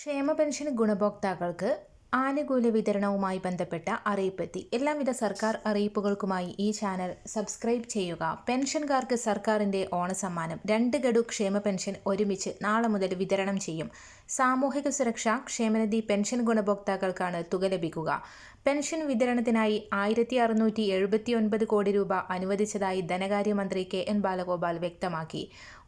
ക്ഷേമ പെൻഷൻ ഗുണഭോക്താക്കൾക്ക് ആനുകൂല്യ വിതരണവുമായി ബന്ധപ്പെട്ട അറിയിപ്പെത്തി. എല്ലാവിധ സർക്കാർ അറിയിപ്പുകൾക്കുമായി ഈ ചാനൽ സബ്സ്ക്രൈബ് ചെയ്യുക. പെൻഷൻകാർക്ക് സർക്കാരിന്റെ ഓണസമ്മാനം. രണ്ട് ഗഡു ക്ഷേമ പെൻഷൻ ഒരുമിച്ച് നാളെ മുതൽ വിതരണം ചെയ്യും. സാമൂഹിക സുരക്ഷ ക്ഷേമനിധി പെൻഷൻ ഗുണഭോക്താക്കൾക്കാണ് തുക ലഭിക്കുക. പെൻഷൻ വിതരണത്തിനായി ആയിരത്തി അറുന്നൂറ്റി എഴുപത്തി ഒൻപത് കോടി രൂപ അനുവദിച്ചതായി ധനകാര്യമന്ത്രി കെ എൻ ബാലഗോപാൽ വ്യക്തമാക്കി.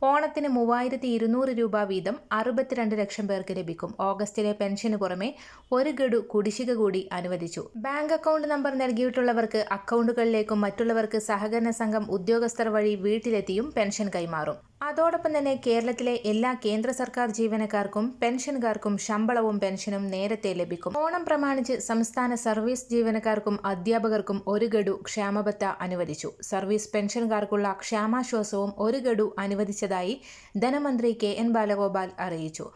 ഓണത്തിന് മൂവായിരത്തി ഇരുന്നൂറ് രൂപ വീതം അറുപത്തിരണ്ട് ലക്ഷം പേർക്ക് ലഭിക്കും. ഓഗസ്റ്റിലെ പെൻഷന് പുറമെ ഒരു ഗഡു കുടിശ്ശിക കൂടി അനുവദിച്ചു. ബാങ്ക് അക്കൗണ്ട് നമ്പർ നൽകിയിട്ടുള്ളവർക്ക് അക്കൗണ്ടുകളിലേക്കും മറ്റുള്ളവർക്ക് സഹകരണ സംഘം ഉദ്യോഗസ്ഥർ വഴി വീട്ടിലെത്തിയും പെൻഷൻ കൈമാറും. അതോടൊപ്പം തന്നെ കേരളത്തിലെ എല്ലാ കേന്ദ്ര സർക്കാർ ജീവനക്കാർക്കും പെൻഷൻകാർക്കും ശമ്പളവും പെൻഷനും നേരത്തെ ലഭിക്കും. ഓണം പ്രമാണിച്ച് സംസ്ഥാന സർവീസ് ജീവനക്കാർക്കും അധ്യാപകർക്കും ഒരു ഗഡു ക്ഷാമബത്ത അനുവദിച്ചു. സർവീസ് പെൻഷൻകാർക്കുള്ള ക്ഷാമാശ്വാസവും ഒരു ഗഡു അനുവദിച്ചതായി ധനമന്ത്രി കെ എൻ ബാലഗോപാൽ അറിയിച്ചു.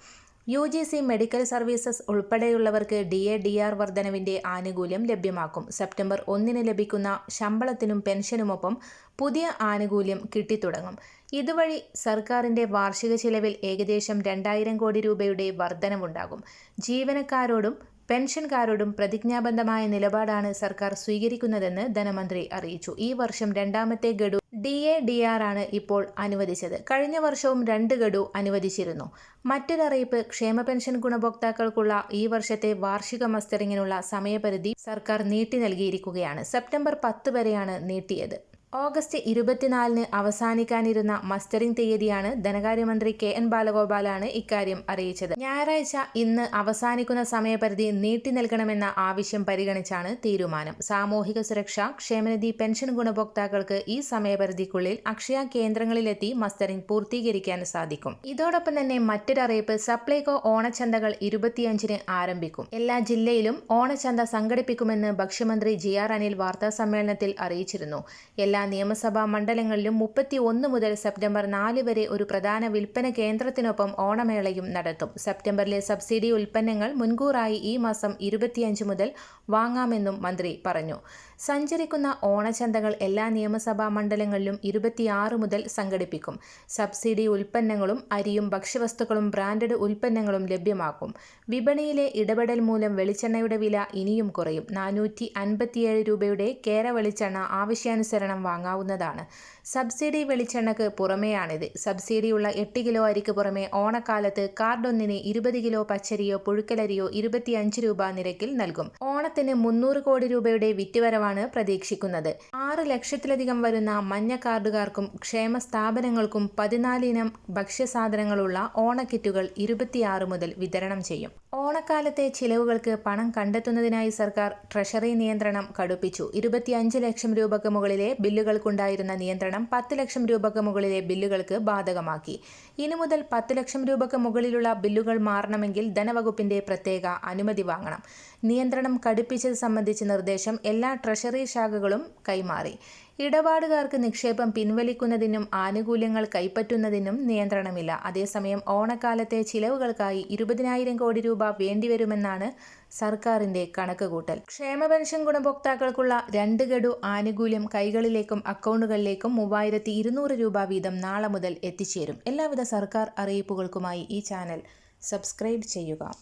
U G C medical services ഉൾപ്പെടെയുള്ളവർക്ക് D A D R വർധനവിന്റെ ആനുകൂല്യം ലഭ്യമാക്കും. സെപ്റ്റംബർ ഒന്നിന് ലഭിക്കുന്ന ശമ്പളത്തിനും പെൻഷനുമൊപ്പം പുതിയ ആനുകൂല്യം കിട്ടിത്തുടങ്ങും. ഇതുവഴി സർക്കാരിന്റെ വാർഷിക ചിലവിൽ ഏകദേശം രണ്ടായിരം കോടി രൂപയുടെ വർധനമുണ്ടാകും. ജീവനക്കാരോടും പെൻഷൻകാരോടും പ്രതിജ്ഞാബദ്ധമായ നിലപാടാണ് സർക്കാർ സ്വീകരിക്കുന്നതെന്ന് ധനമന്ത്രി അറിയിച്ചു. ഈ വർഷം രണ്ടാമത്തെ ഗഡു ഡി എ ഡി ആർ ആണ് ഇപ്പോൾ അനുവദിച്ചത്. കഴിഞ്ഞ വർഷവും രണ്ട് ഗഡു അനുവദിച്ചിരുന്നു. മറ്റൊരറിയിപ്പ് ക്ഷേമ പെൻഷൻ ഗുണഭോക്താക്കൾക്കുള്ള ഈ വർഷത്തെ വാർഷിക മസ്റ്ററിങ്ങിനുള്ള സമയപരിധി സർക്കാർ നീട്ടി നൽകിയിരിക്കുകയാണ്. സെപ്റ്റംബർ പത്ത് വരെയാണ് നീട്ടിയത്. ഓഗസ്റ്റ് ഇരുപത്തിനാലിന് അവസാനിക്കാനിരുന്ന മസ്റ്ററിംഗ് തീയതിയാണ് ധനകാര്യമന്ത്രി കെ എൻ ബാലഗോപാലാണ് ഇക്കാര്യം അറിയിച്ചത്. ഞായറാഴ്ച ഇന്ന് അവസാനിക്കുന്ന സമയപരിധി നീട്ടി നൽകണമെന്ന ആവശ്യം പരിഗണിച്ചാണ് തീരുമാനം. സാമൂഹിക സുരക്ഷ ക്ഷേമനിധി പെൻഷൻ ഗുണഭോക്താക്കൾക്ക് ഈ സമയപരിധിക്കുള്ളിൽ അക്ഷയ കേന്ദ്രങ്ങളിലെത്തി മസ്റ്ററിംഗ് പൂർത്തീകരിക്കാൻ സാധിക്കും. ഇതോടൊപ്പം തന്നെ മറ്റൊരറിയിപ്പ് സപ്ലൈകോ ഓണച്ചന്തകൾ ഇരുപത്തിയഞ്ചിന് ആരംഭിക്കും. എല്ലാ ജില്ലയിലും ഓണച്ചന്ത സംഘടിപ്പിക്കുമെന്ന് ഭക്ഷ്യമന്ത്രി ജി ആർ അനിൽ വാർത്താ സമ്മേളനത്തിൽ അറിയിച്ചിരുന്നു. എല്ലാ നിയമസഭാ മണ്ഡലങ്ങളിലും മുപ്പത്തി ഒന്ന് മുതൽ സെപ്റ്റംബർ നാല് വരെ ഒരു പ്രധാന വിൽപ്പന കേന്ദ്രത്തിനൊപ്പം ഓണമേളയും നടത്തും. സെപ്റ്റംബറിലെ സബ്സിഡി ഉൽപ്പന്നങ്ങൾ മുൻകൂറായി ഈ മാസം ഇരുപത്തിയഞ്ച് മുതൽ വാങ്ങാമെന്നും മന്ത്രി പറഞ്ഞു. സഞ്ചരിക്കുന്ന ഓണചന്തകൾ എല്ലാ നിയമസഭാ മണ്ഡലങ്ങളിലും ഇരുപത്തിയാറ് മുതൽ സംഘടിപ്പിക്കും. സബ്സിഡി ഉൽപ്പന്നങ്ങളും അരിയും ഭക്ഷ്യവസ്തുക്കളും ബ്രാൻഡഡ് ഉൽപ്പന്നങ്ങളും ലഭ്യമാക്കും. വിപണിയിലെ ഇടപെടൽ മൂലം വെളിച്ചെണ്ണയുടെ വില ഇനിയും കുറയും. നാനൂറ്റി അൻപത്തിയേഴ് രൂപയുടെ കേര വെളിച്ചെണ്ണ ആവശ്യാനുസരണം വാങ്ങാവുന്നതാണ്. സബ്സിഡി വെളിച്ചെണ്ണക്ക് പുറമെയാണിത്. സബ്സിഡിയുള്ള എട്ട് കിലോ അരിക്ക് പുറമെ ഓണക്കാലത്ത് കാർഡൊന്നിന് ഇരുപത് കിലോ പച്ചരിയോ പുഴുക്കലരിയോ ഇരുപത്തിയഞ്ച് രൂപ നിരക്കിൽ നൽകും. ഓണത്തിന് മുന്നൂറ് കോടി രൂപയുടെ വിറ്റുവരവാണ് പ്രതീക്ഷിക്കുന്നത്. ആറ് ലക്ഷത്തിലധികം വരുന്ന മഞ്ഞ കാർഡുകാർക്കും ക്ഷേമ സ്ഥാപനങ്ങൾക്കും പതിനാലിനം ഭക്ഷ്യസാധനങ്ങളുള്ള ഓണക്കിറ്റുകൾ ഇരുപത്തിയാറ് മുതൽ വിതരണം ചെയ്യും. ഓണക്കാലത്തെ ചിലവുകൾക്ക് പണം കണ്ടെത്തുന്നതിനായി സർക്കാർ ട്രഷറി നിയന്ത്രണം കടുപ്പിച്ചു. ഇരുപത്തിയഞ്ച് ലക്ഷം രൂപയ്ക്ക് മുകളിലെ ബില്ലുകൾക്കുണ്ടായിരുന്ന നിയന്ത്രണം പത്ത് ലക്ഷം രൂപയ്ക്ക് മുകളിലെ ബില്ലുകൾക്ക് ബാധകമാക്കി. ഇനി മുതൽ പത്ത് ലക്ഷം രൂപയ്ക്ക് മുകളിലുള്ള ബില്ലുകൾ മാറണമെങ്കിൽ ധനവകുപ്പിന്റെ പ്രത്യേക അനുമതി വാങ്ങണം. നിയന്ത്രണം കടുപ്പിച്ചത് സംബന്ധിച്ച നിർദ്ദേശം എല്ലാ ട്രഷറി ശാഖകളും കൈമാറി. ഇടപാടുകാർക്ക് നിക്ഷേപം പിൻവലിക്കുന്നതിനും ആനുകൂല്യങ്ങൾ കൈപ്പറ്റുന്നതിനും നിയന്ത്രണമില്ല. അതേസമയം ഓണക്കാലത്തെ ചിലവുകൾക്കായി ഇരുപതിനായിരം കോടി രൂപ വേണ്ടിവരുമെന്നാണ് സർക്കാരിന്റെ കണക്കുകൂട്ടൽ. ക്ഷേമ പെൻഷൻ ഗുണഭോക്താക്കൾക്കുള്ള രണ്ട് ഗഡു ആനുകൂല്യം കൈകളിലേക്കും അക്കൗണ്ടുകളിലേക്കും മൂവായിരത്തി ഇരുന്നൂറ് രൂപ വീതം നാളെ മുതൽ എത്തിച്ചേരും. എല്ലാവിധ സർക്കാർ അറിയിപ്പുകൾക്കുമായി ഈ ചാനൽ സബ്സ്ക്രൈബ് ചെയ്യുക.